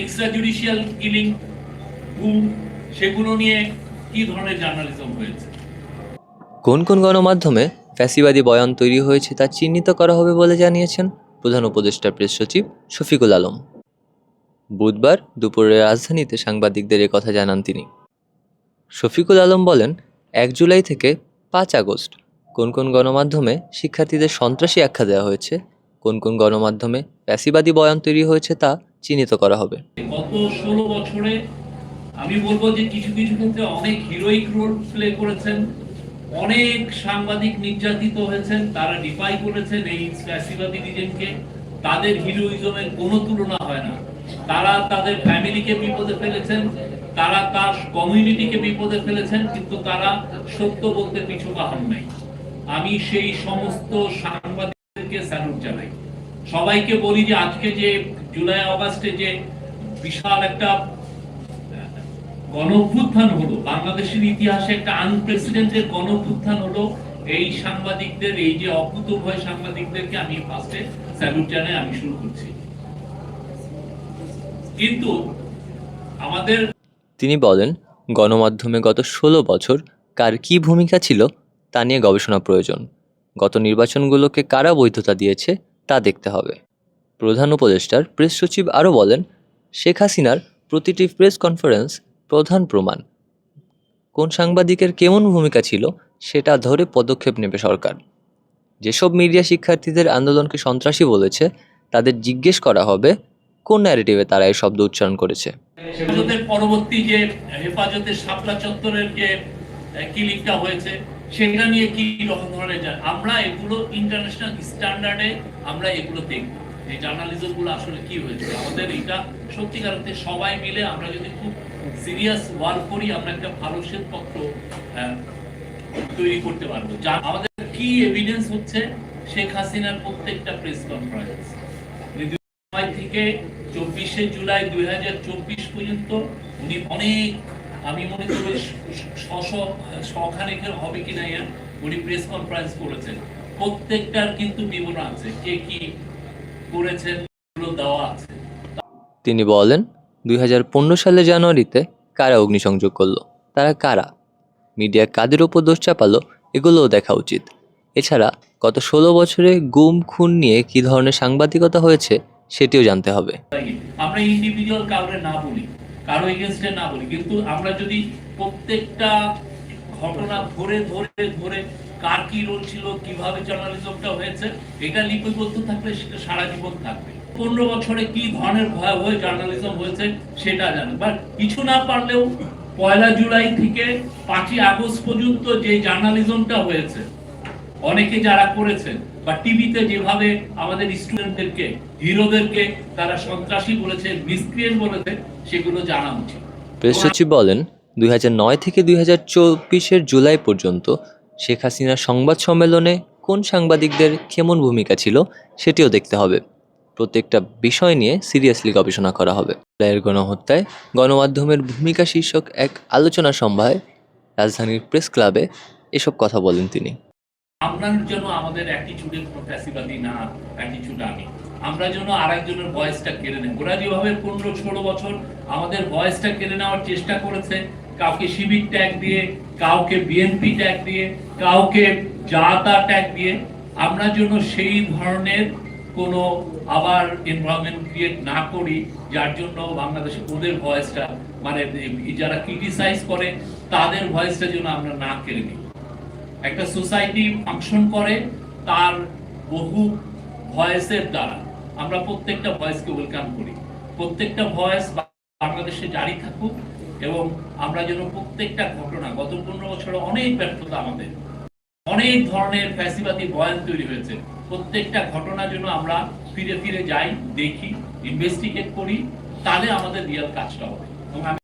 Extra judicial killing গুম সেগুলো নিয়ে কি ধরনের জার্নালিজম হয়েছে? কোন কোন গণমাধ্যমে ফ্যাসিবাদী বয়ান তৈরি হয়েছে তা চিহ্নিত করা হবে বলে জানিয়েছেন প্রধান উপদেষ্টা প্রেস সচিব শফিকুল আলম। বুধবার দুপুরে রাজধানীতে সাংবাদিকদের কথা জানান তিনি। শফিকুল আলম বলেন, এক জুলাই থেকে পাঁচ আগস্ট কোন কোন গণমাধ্যমে শিক্ষার্থীদের সন্ত্রাসী আখ্যা দেওয়া হয়েছে, কোন কোন গণমাধ্যমে ফ্যাসিবাদী বয়ান তৈরি হয়েছে তা চিহ্নিত করা হবে। গত ষোলো বছরে আমি বলব যে কিছু কিছু ক্ষেত্রে অনেক হিরোইক রোল প্লে করেছেন, অনেক সাংবাদিক নির্যাতিত হয়েছেন, তারা ডিফাই করেছেন এই ফ্যাসিবাদী রিজেনকে তাদের হিরোইজমের কোনো তুলনা হয় না। তারা তাদের ফ্যামিলিকে বিপদে ফেলেছেন, তারা তার কমিউনিটিকে বিপদে ফেলেছেন, কিন্তু তারা সত্য বলতে পিছু পাহান নাই। আমি সেই সমস্ত সাংবাদিকদেরকে স্যালুট জানাই। সবাইকে বলি যে আজকে যে জুলাই অগাস্টে যে বিশাল একটা গণ হলো, বাংলাদেশের ইতিহাসে একটা আনপ্রেসিডেন্টেড গণ হলো, এই সাংবাদিকদের, এই যে অকুতভয় সাংবাদিকদেরকে আমি ফার্স্টে স্যালুট জানাই, আমি শুরু করছি। কিন্তু আমাদের তিনি বলেন, গণমাধ্যমে গত ষোলো বছর কার কী ভূমিকা ছিল তা নিয়ে গবেষণা প্রয়োজন। গত নির্বাচনগুলোকে কারা বৈধতা দিয়েছে তা দেখতে হবে। প্রধান উপদেষ্টার প্রেস সচিব আরও বলেন, শেখ হাসিনার প্রতিটি প্রেস কনফারেন্স প্রধান প্রমাণ। কোন সাংবাদিকের কেমন ভূমিকা ছিল সেটা ধরে পদক্ষেপ নেবে সরকার। যেসব মিডিয়া শিক্ষার্থীদের আন্দোলনকে সন্ত্রাসী বলেছে, তাদের জিজ্ঞেস করা হবে কোন ন্যারেটিভে তারা এই শব্দ উচ্চারণ করেছে। পরবর্তী যে হেফাজতের শাপলা চত্বরের যে হয়েছে, সেটা নিয়ে কি রকম ধরনের আমরা এগুলো ইন্টারন্যাশনাল স্ট্যান্ডার্ডে আমরা এগুলো দেখব। এই জার্নালিজমগুলো আসলে কি হয়েছে? আমাদের এটা সত্যিকার অর্থে সবাই মিলে আমরা যদি খুব সিরিয়াস ওয়ার্ক করি, আমরা একটা ভালো শ্বেতপত্র তৈরি করতে পারব। যা আমাদের কি এভিডেন্স হচ্ছে, শেখ হাসিনার প্রত্যেকটা প্রেস কনফারেন্স সময় থেকে চব্বিশে জুলাই দুই হাজার চব্বিশ পর্যন্ত উনি অনেক, আমি মনে করি শখানেকের হবে কিনা উনি প্রেস কনফারেন্স করেছেন। প্রত্যেকটার কিন্তু বিবরণ আছে, কে কি করেছেন দেওয়া আছে। তিনি বলেন দুই সালে জানুয়ারিতে কারা অগ্নিসংযোগ করল? তারা কারা? মিডিয়া কাদের ওপর দোষ চাপালো? এগুলোও দেখা উচিত। এছাড়া গত ষোলো বছরে গুম খুন নিয়ে কী ধরনের সাংবাদিকতা হয়েছে সেটিও জানতে হবে। আমরা ইন্ডিভিজুয়াল কাউরে না বলি কারও এগেনস্টে না বলি কিন্তু আমরা যদি প্রত্যেকটা ঘটনা ধরে ধরে ধরে কার কি রোল ছিল, কীভাবে জার্নালিজমটা হয়েছে, এটা লিপিবদ্ধ থাকলে সেটা সারা জীবন থাকবে। পনেরো বছরে কি ধরনের ভয়াবহ জার্নালিজম হয়েছে, সেটা জানো বাট কিছু না পারলেও পয়লা জুলাই থেকে পাঁচই আগস্ট পর্যন্ত যে জার্নালিজমটা হয়েছে, অনেকে যারা করেছেন, বা টিভিতে যেভাবে আমাদের স্টুডেন্টদেরকে হিরোদেরকে তারা সন্ত্রাসী বলেছে মিসক্রিয়েন্ট বলেছে, সেগুলো জানা উচিত। বলেন দুই নয় থেকে দুই হাজার জুলাই পর্যন্ত শেখ হাসিনার সংবাদ সম্মেলনে কোন সাংবাদিকদের কেমন ভূমিকা ছিল সেটিও দেখতে হবে। প্রত্যেকটা বিষয় নিয়ে সিরিয়াসলি গবেষণা করা হবে। রায়ের গণহত্যায় গণমাধ্যমের ভূমিকা শীর্ষক এক আলোচনা সভায় রাজধানীর প্রেস ক্লাবে এসব কথা বলেন তিনি। আপনার জন্য আমাদের অ্যাটিচিউডের কোনো ফ্যাসিবাদী না অ্যাটিচিউড আমি। আমরা যেন আরেকজনের ভয়েসটা কেড়ে নেব ওরা যেভাবে পনেরো ষোলো বছর আমাদের ভয়েসটা কেড়ে নেওয়ার চেষ্টা করেছে কাউকে শিবির ট্যাগ দিয়ে, কাউকে বিএনপি ট্যাগ দিয়ে, কাউকে জাতা ট্যাগ দিয়ে, আমরা যেন সেই ধরনের কোনো আবার এনভায়রনমেন্ট ক্রিয়েট না করি, যার জন্য বাংলাদেশে ওদের ভয়েসটা মানে যারা ক্রিটিসাইজ করে, তাদের ভয়েসটা যেন আমরা না কেড়ে নিই। একটা সোসাইটি ফাংশন করে, তার বহু ভয়েসের দ্বারা। আমরা প্রত্যেকটা ভয়েসকে ওয়েলকাম করি। প্রত্যেকটা ভয়েস বাংলাদেশে জারি থাকুক এবং আমরা যেন প্রত্যেকটা ঘটনা, গত পনেরো বছরে অনেক ব্যর্থতা আমাদের। অনেক ধরনের ফ্যাসিবাদী বয়ান তৈরি হয়েছে। প্রত্যেকটা ঘটনা যেন আমরা ফিরে ফিরে যাই, দেখি ইনভেস্টিগেট করি, তাহলে আমাদের রিয়াল কাজটা হবে। এবং